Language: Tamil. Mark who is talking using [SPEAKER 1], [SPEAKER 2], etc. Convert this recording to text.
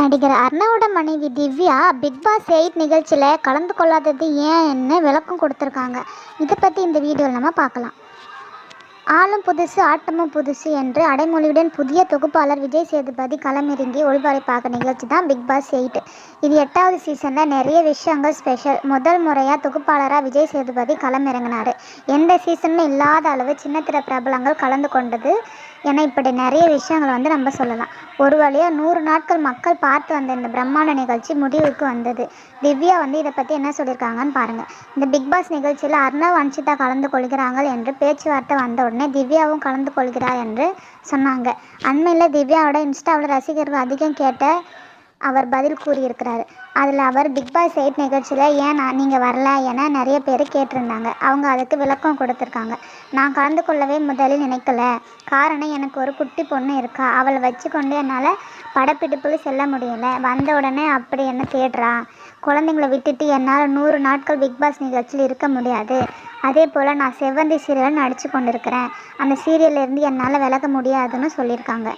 [SPEAKER 1] நடிகர் அர்ணவோட மனைவி திவ்யா பிக் பாஸ் எயிட் நிகழ்ச்சியில் கலந்து கொள்ளாதது ஏன்னு விளக்கம் கொடுத்துருக்காங்க. இதை பற்றி இந்த வீடியோவில் நம்ம பார்க்கலாம். ஆளும் புதுசு ஆட்டமும் புதுசு என்று அடைமொழியுடன் புதிய தொகுப்பாளர் விஜய் சேதுபதி களமிறங்கி ஒளிபரப்பாக நிகழ்ச்சி தான் பிக் பாஸ் எயிட் இது எட்டாவது சீசனில் நிறைய விஷயங்கள் ஸ்பெஷல் முதல் முறையாக தொகுப்பாளராக விஜய் சேதுபதி களமிறங்கினார். எந்த சீசனும் இல்லாத அளவு சின்னத்திர பிரபலங்கள் கலந்து கொண்டது என இப்படி நிறைய விஷயங்களை வந்து நம்ம சொல்லலாம். ஒரு வழியாக நூறு நாட்கள் மக்கள் பார்த்து வந்த இந்த பிரம்மாண்ட நிகழ்ச்சி முடிவுக்கு வந்தது. திவ்யா வந்து இதை பற்றி என்ன சொல்லியிருக்காங்கன்னு பாருங்கள் இந்த பிக் பாஸ் நிகழ்ச்சியில் அர்ணவ் அன்ஷிதா கலந்து கொள்கிறார்கள் என்று பேச்சுவார்த்தை வந்த உடனே திவ்யாவும் கலந்து கொள்கிறார் என்று சொன்னாங்க. அண்மையில் திவ்யாவோட இன்ஸ்டாவில் ரசிகர்கள் அதிகம் கேட்ட அவர் பதில் கூறியிருக்கிறாரு. அதில் அவர் பிக் பாஸ் எயிட் நிகழ்ச்சியில் ஏன் நான் நீங்கள் வரல? என நிறைய பேர் கேட்டிருந்தாங்க. அவங்க அதுக்கு விளக்கம் கொடுத்துருக்காங்க. நான் கலந்து கொள்ளவே முதலில் நினைக்கல. காரணம் எனக்கு ஒரு குட்டி பொண்ணு இருக்கா. அவளை வச்சுக்கொண்டு என்னால் படப்பிடிப்புக்கு செல்ல முடியல. வந்த உடனே அப்படி என்ன தேடுறா? குழந்தைங்கள விட்டுட்டு என்னால் நூறு நாட்கள் பிக் பாஸ் நிகழ்ச்சியில் இருக்க முடியாது. அதே போல் நான் செவ்வந்தி சீரியல் நடித்து கொண்டிருக்கிறேன். அந்த சீரியல்லேருந்து என்னால் விலக முடியாதுன்னு சொல்லியிருக்காங்க.